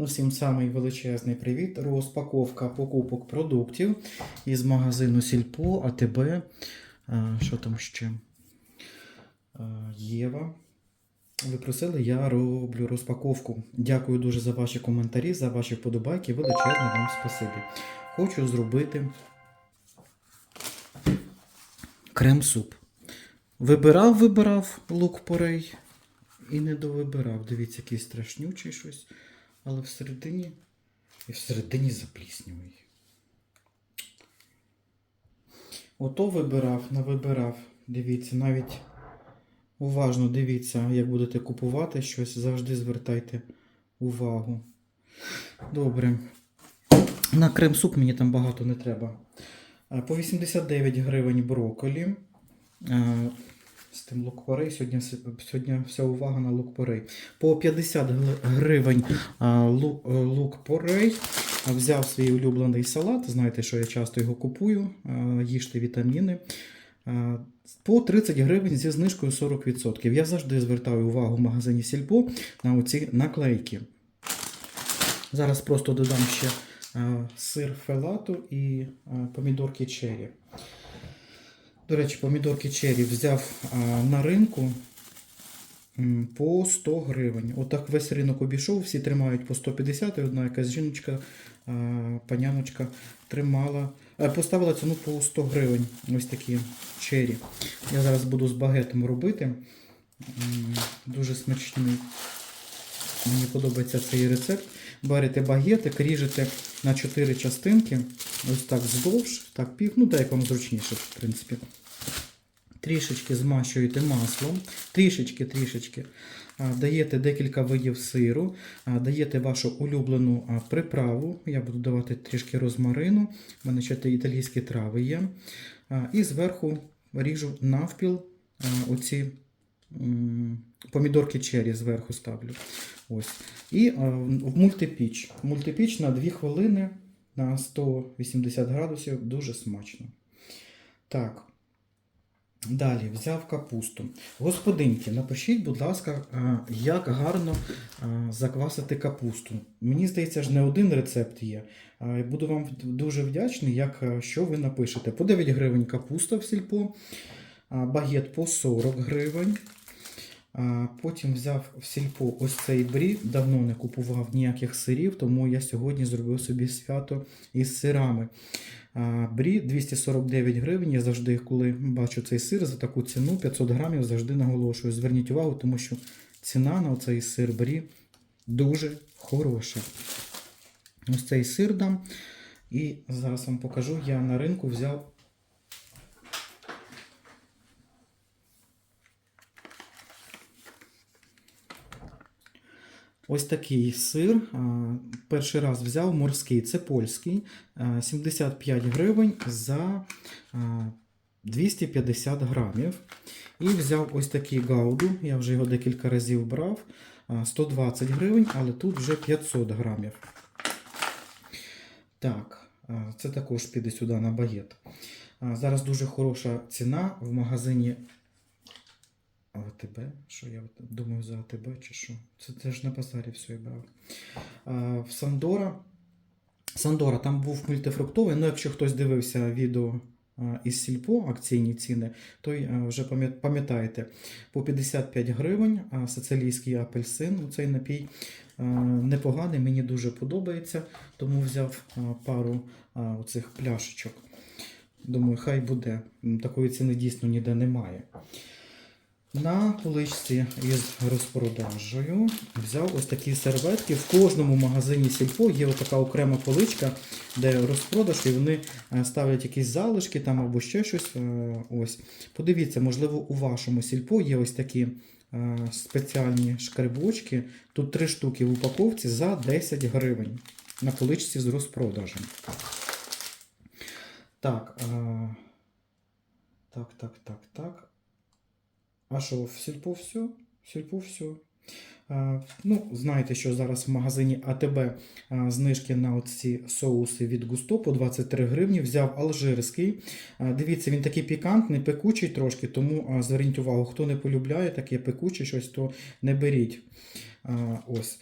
Усім самий величезний привіт. Розпаковка покупок продуктів із магазину Сільпо, АТБ. Е, Що там ще? Е, Єва. Ви просили, я роблю розпаковку. Дякую дуже за ваші коментарі, за ваші вподобайки. Величезне вам спасибі. Хочу зробити крем-суп. Вибирав, вибирав лук порей і не довибирав. Дивіться, який страшнючий щось. Але всередині. І всередині запліснює. Ото вибирав, не вибирав. Дивіться, навіть уважно дивіться, як будете купувати щось, завжди звертайте увагу. Добре. На крем-суп мені там багато не треба. Е, По 89 гривень брокколі. З тим лук-порей. Сьогодні, сьогодні вся увага на лук-порей. По 50 гривень е, лук-порей. Взяв свій улюблений салат. Знаєте, що я часто його купую. Їжте вітаміни. По 30 гривень зі знижкою 40%. Я завжди звертаю увагу в магазині Сільпо на оці наклейки. Зараз просто додам ще сир фелату і помідорки черрі. До речі, помідорки черрі взяв на ринку по 100 гривень. Отак весь ринок обійшов, всі тримають по 150, і одна якась жіночка, паняночка тримала, е, поставила ціну по 100 гривень. Ось такі черрі. Я зараз буду з багетом робити. Дуже смачний. Мені подобається цей рецепт. Берете багетик, ріжете на 4 частинки. Ось так вздовж, так пів, ну так як вам зручніше, в принципі. Трішечки змащуєте маслом, трішечки, трішечки. Даєте декілька видів сиру, даєте вашу улюблену приправу. Я буду давати трішки розмарину. У мене ще італійські трави є. І зверху ріжу навпіл оці помідорки черрі зверху ставлю. Ось. І в мультипіч. Мультипіч на 2 хвилини на 180 градусів дуже смачно. Так. Далі взяв капусту. Господинки, напишіть, будь ласка, як гарно заквасити капусту. Мені здається, ж не один рецепт є. А, Буду вам дуже вдячний, як, що ви напишете. По 9 гривень капуста в сільпо, багет по 40 гривень. Потім взяв в сільпо ось цей брі. Давно не купував ніяких сирів, тому я сьогодні зробив собі свято із сирами. Брі 249 гривень. Я завжди, коли бачу цей сир за таку ціну, 500 грамів, завжди наголошую. Зверніть увагу, тому що ціна на цей сир брі дуже хороша. Ось цей сир дам. І зараз вам покажу, я на ринку взяв. Ось такий сир. Перший раз взяв морський, це польський. 75 гривень за 250 грамів. І взяв ось такий гауду. Я вже його декілька разів брав. 120 гривень, але тут вже 500 грамів. Так, це також піде сюди на багет. Зараз дуже хороша ціна в магазині АТБ. Що я думаю за АТБ чи що? Це теж на базарі все я брав. А, в Сандора. Сандора, там був мультифруктовий. Ну, якщо хтось дивився відео а, із Сільпо, акційні ціни, то а, вже пам'ятаєте, по 55 гривень а, сицилійський апельсин. ну, Цей напій а, непоганий, мені дуже подобається, тому взяв а, пару а, оцих пляшечок. Думаю, хай буде. Такої ціни дійсно ніде немає. На поличці із розпродажею взяв ось такі серветки. В кожному магазині Сільпо є така окрема поличка, де розпродаж, і вони е, ставлять якісь залишки там або ще щось. е, Ось. Подивіться, можливо, у вашому Сільпо є ось такі е, спеціальні шкарбочки. Тут три штуки в упаковці за 10 гривень на поличці з розпродажем. Так, так, так, так, так. А що, в сільпо все? В сільпо все. Ну, знаєте, що зараз в магазині АТБ знижки на оці соуси від Густо по 23 гривні. Взяв алжирський. Дивіться, він такий пікантний, пекучий трошки, тому зверніть увагу, хто не полюбляє таке пекуче щось, то не беріть. Ось.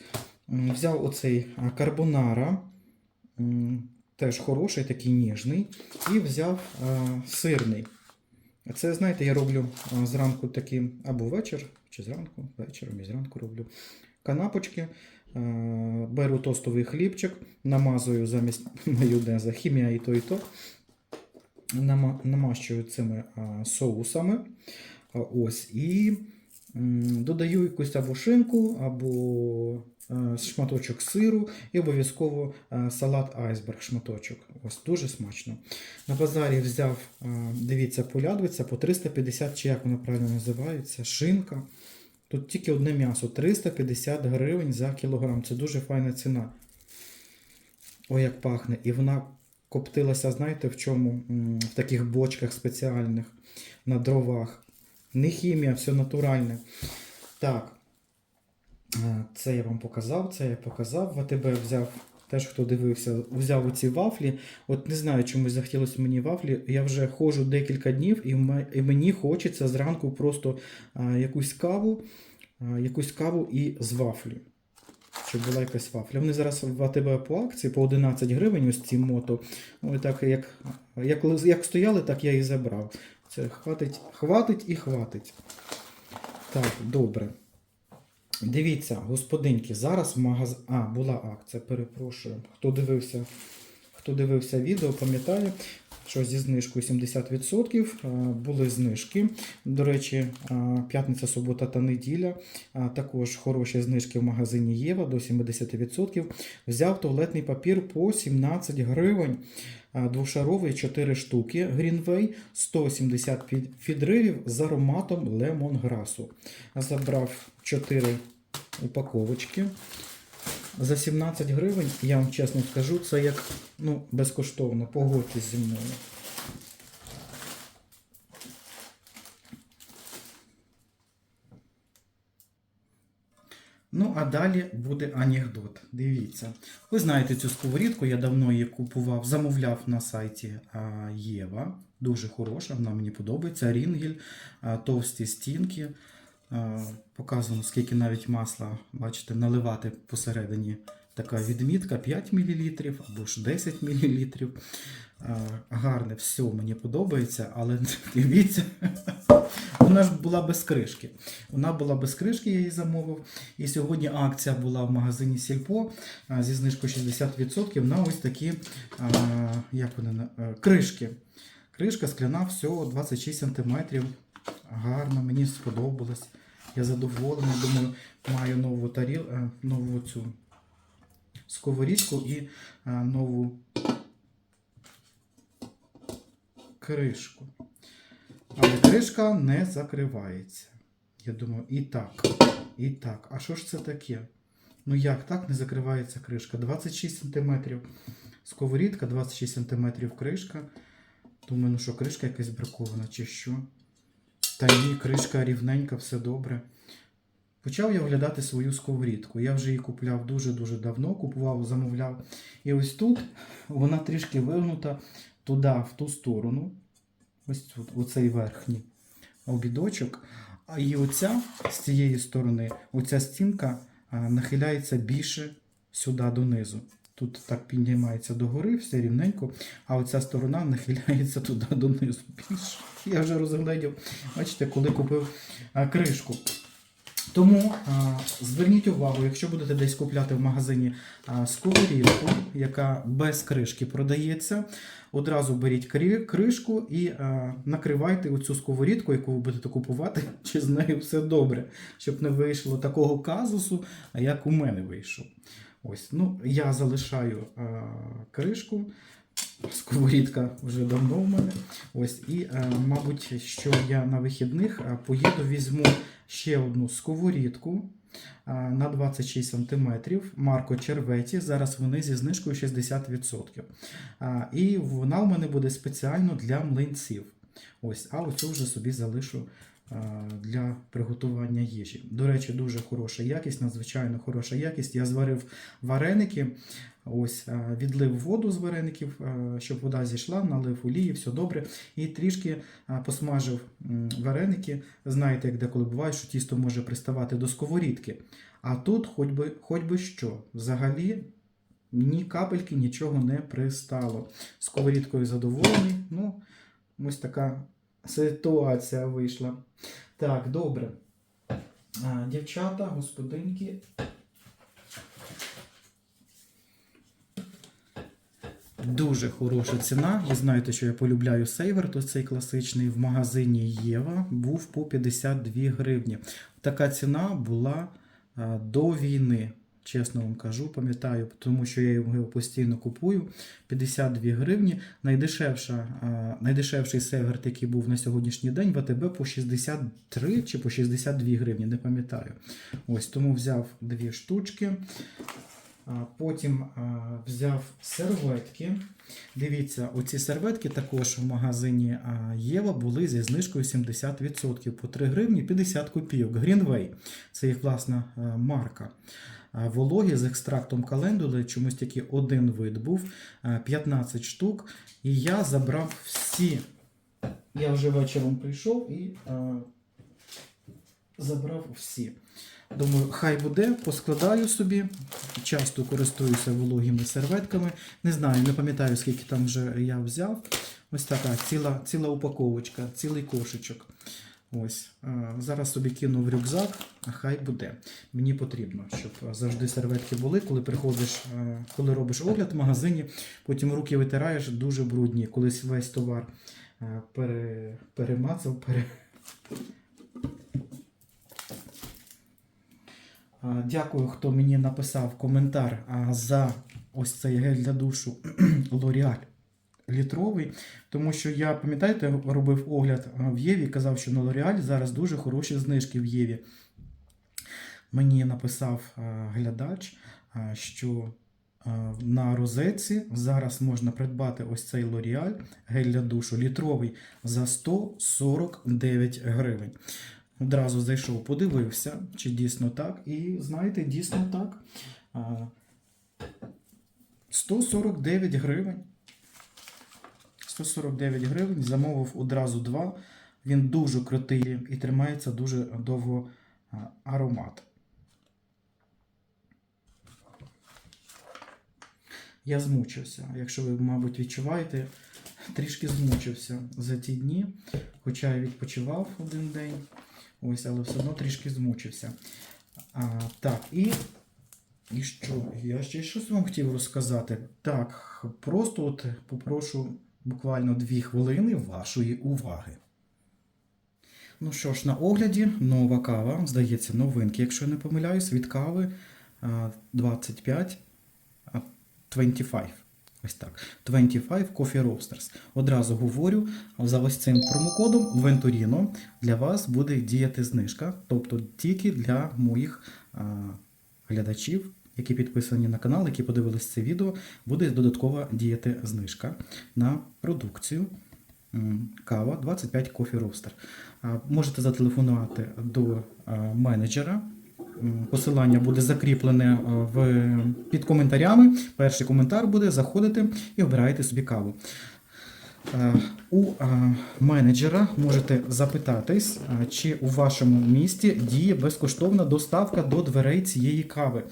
Взяв оцей карбонара, теж хороший, такий ніжний, і взяв сирний. Це, знаєте, я роблю зранку такі або вечір, чи зранку, вечором і зранку роблю канапочки. Беру тостовий хлібчик, намазую замість майонеза, хімія і то, і то. Намащую цими соусами. Ось, і додаю якусь або шинку, або е, шматочок сиру, і обов'язково е, салат айсберг шматочок. Ось дуже смачно. На базарі взяв, е, дивіться, полядвиця по 350, чи як вона правильно називається, шинка. Тут тільки одне м'ясо 350 гривень за кілограм. Це дуже файна ціна. Ой, як пахне. І вона коптилася, знаєте, в чому? В таких бочках спеціальних на дровах. Не хімія, все натуральне. Так. Е, Це я вам показав, це я показав. В АТБ взяв, теж хто дивився, взяв оці вафлі. От не знаю, чому захотілося мені вафлі. Я вже ходжу декілька днів, і, мені хочеться зранку просто якусь каву, якусь каву і з вафлі. Щоб була якась вафля. Вони зараз в АТБ по акції по 11 гривень, ось ці мото. Ось так, як, як, як стояли, так я і забрав. Це хватить, хватить і хватить. Так, добре. Дивіться, господинки, зараз магаз... А, була акція, перепрошую. Хто дивився, хто дивився відео, пам'ятає, що зі знижкою 70% були знижки. До речі, п'ятниця, субота та неділя. А, також хороші знижки в магазині Єва до 70%. Взяв туалетний папір по 17 гривень. Двошаровий 4 штуки Greenway, 170 під- підривів з ароматом лемонграсу. Забрав 4 упаковочки. За 17 гривень, я вам чесно скажу, це як ну, безкоштовно, погодьтесь зі мною. Ну, а далі буде анекдот. Дивіться. Ви знаєте цю сковорідку, я давно її купував, замовляв на сайті Єва. Дуже хороша, вона мені подобається. Рінгель, товсті стінки. А, Показано, скільки навіть масла, бачите, наливати посередині. Така відмітка 5 мл або ж 10 мл. Гарне, все мені подобається, але дивіться, вона ж була без кришки. Вона була без кришки, я її замовив. І сьогодні акція була в магазині Сільпо зі знижкою 60% на ось такі як вони, е, кришки. Кришка скляна, всього 26 см. Гарно, мені сподобалось. Я задоволений. Думаю, маю нову таріл, е, нову цю сковорідку і е, нову кришку. Але кришка не закривається. Я думаю, і так, і так. А що ж це таке? Ну як так не закривається кришка? 26 см. Сковорідка, 26 см кришка. Думаю, ну що, кришка якась бракована чи що? Та ні, кришка рівненька, все добре. Почав я оглядати свою сковорідку. Я вже її купляв дуже-дуже давно, купував, замовляв. І ось тут вона трішки вигнута туди, в ту сторону. Ось тут, оцей верхній обідочок. А і оця з цієї сторони, оця стінка нахиляється більше сюди донизу. Тут так піднімається догори, все рівненько, а оця сторона нахиляється туди донизу. Я вже розглядів, бачите, коли купив кришку. Тому а, зверніть увагу, якщо будете десь купляти в магазині а, сковорідку, яка без кришки продається, одразу беріть кришку і а, накривайте оцю сковорідку, яку ви будете купувати, чи з нею все добре, щоб не вийшло такого казусу, як у мене вийшов. Ось, ну, я залишаю а, кришку. Сковорідка вже давно в мене. Ось, і, е, мабуть, що я на вихідних е, поїду, візьму ще одну сковорідку е, на 26 см. Марко Черветі. Зараз вони зі знижкою 60%. Е, І вона у мене буде спеціально для млинців. Ось, а оцю вже собі залишу для приготування їжі. До речі, дуже хороша якість, надзвичайно хороша якість. Я зварив вареники. Ось е, відлив воду з вареників, е, щоб вода зійшла, налив олії, все добре. І трішки е, посмажив вареники. Знаєте, як деколи буває, що тісто може приставати до сковорідки. А тут хоч би, хоч би що. Взагалі ні капельки нічого не пристало. Сковорідкою задоволений. Ну, ось така ситуація вийшла. Так, добре. Дівчата, господинки. Дуже хороша ціна. Ви знаєте, що я полюбляю сейвер, то цей класичний в магазині Єва був по 52 гривні. Така ціна була до війни. Чесно вам кажу, пам'ятаю, тому що я його постійно купую. 52 гривні. Найдешевша, найдешевший северт, який був на сьогоднішній день, в АТБ по 63 чи по 62 гривні, не пам'ятаю. Ось тому взяв дві штучки. Потім взяв серветки. Дивіться, оці серветки також в магазині Єва були зі знижкою 70% по 3 гривні 50 копійок. Greenway – це їх власна марка. А, Вологі з екстрактом календули, чомусь тільки один вид був, 15 штук. І я забрав всі. Я вже вечором прийшов і а, забрав всі. Думаю, хай буде, поскладаю собі. Часто користуюся вологими серветками. Не знаю, не пам'ятаю, скільки там вже я взяв. Ось така ціла, ціла упаковочка, цілий кошечок. Ось. Зараз собі кину в рюкзак, а хай буде. Мені потрібно, щоб завжди серветки були, коли приходиш, коли робиш огляд в магазині, потім руки витираєш дуже брудні, колись весь товар пере, перемацав, пере, Дякую, хто мені написав коментар за ось цей гель для душу L'Oreal літровий. Тому що я, пам'ятаєте, робив огляд в Єві, казав, що на L'Oreal зараз дуже хороші знижки в Єві. Мені написав глядач, що на розетці зараз можна придбати ось цей L'Oreal гель для душу літровий за 149 гривень. Одразу зайшов, подивився, чи дійсно так. І знаєте, дійсно так. 149 гривень. 149 гривень. Замовив одразу два. Він дуже крутий і тримається дуже довго аромат. Я змучився. Якщо ви, мабуть, відчуваєте, трішки змучився за ті дні, хоча я відпочивав один день. Ось, але все одно трішки змучився. А, так, і. І що? Я ще щось вам хотів розказати. Так, просто от попрошу буквально дві хвилини вашої уваги. Ну що ж, на огляді нова кава, здається, новинки, якщо я не помиляюсь, від кави 25 а, 25. Ось так. 25 Coffee Roasters. Одразу говорю, за ось цим промокодом Venturino для вас буде діяти знижка, тобто тільки для моїх глядачів, які підписані на канал, які подивились це відео, буде додаткова діяти знижка на продукцію. Кава 25 Coffee Roaster. Можете зателефонувати до менеджера. Посилання буде закріплене е, в, під коментарями. Перший коментар буде, заходите і обираєте собі каву. Е, У е, менеджера можете запитатись, е, чи у вашому місті діє безкоштовна доставка до дверей цієї кави.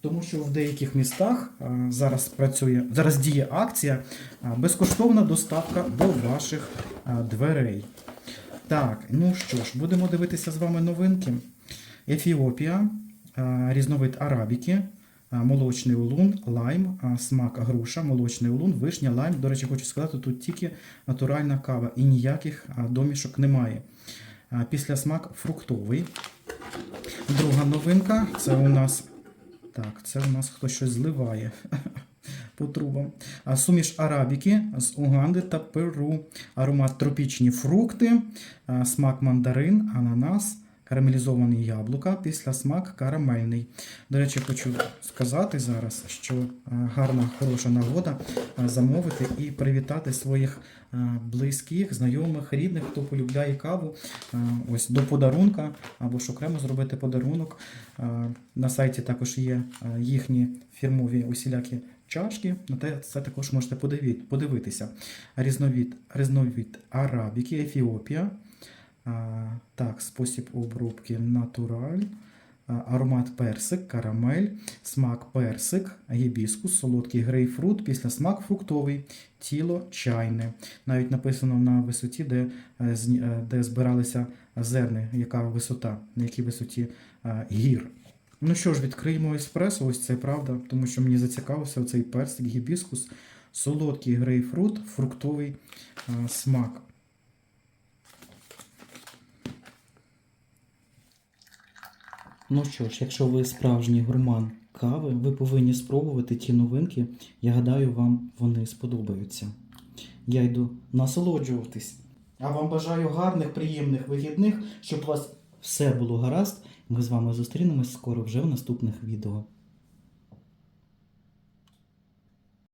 Тому що в деяких містах е, зараз працює, зараз діє акція е, безкоштовна доставка до ваших е, дверей. Так, ну що ж, будемо дивитися з вами новинки. Ефіопія, різновид арабіки, молочний улун, лайм, смак груша, молочний улун, вишня, лайм. До речі, хочу сказати, тут тільки натуральна кава і ніяких домішок немає. Після смак фруктовий. Друга новинка це у нас. Так, це у нас хтось щось зливає по трубам. А суміш арабіки з Уганди та Перу. Аромат тропічні фрукти, смак мандарин, ананас, карамелізовані яблука, після смак карамельний. До речі, хочу сказати зараз, що гарна, хороша нагода замовити і привітати своїх близьких, знайомих, рідних, хто полюбляє каву. Ось до подарунка або ж окремо зробити подарунок. На сайті також є їхні фірмові усілякі чашки. На те це також можете подивитися. Різновид, різновид арабіки, Ефіопія. Так, спосіб обробки натураль. аромат персик, карамель, смак персик, гібіскус, солодкий грейпфрут, після смак фруктовий, тіло чайне. Навіть написано на висоті, де, е, е, де збиралися зерни, яка висота, на якій висоті е, гір. Ну що ж, відкриємо еспресо, ось це правда, тому що мені зацікавився цей персик, гібіскус, солодкий грейпфрут, фруктовий смак. Ну що ж, якщо ви справжній гурман кави, ви повинні спробувати ті новинки. Я гадаю, вам вони сподобаються. Я йду насолоджуватись. А вам бажаю гарних, приємних вихідних, щоб у вас все було гаразд. Ми з вами зустрінемось скоро вже в наступних відео.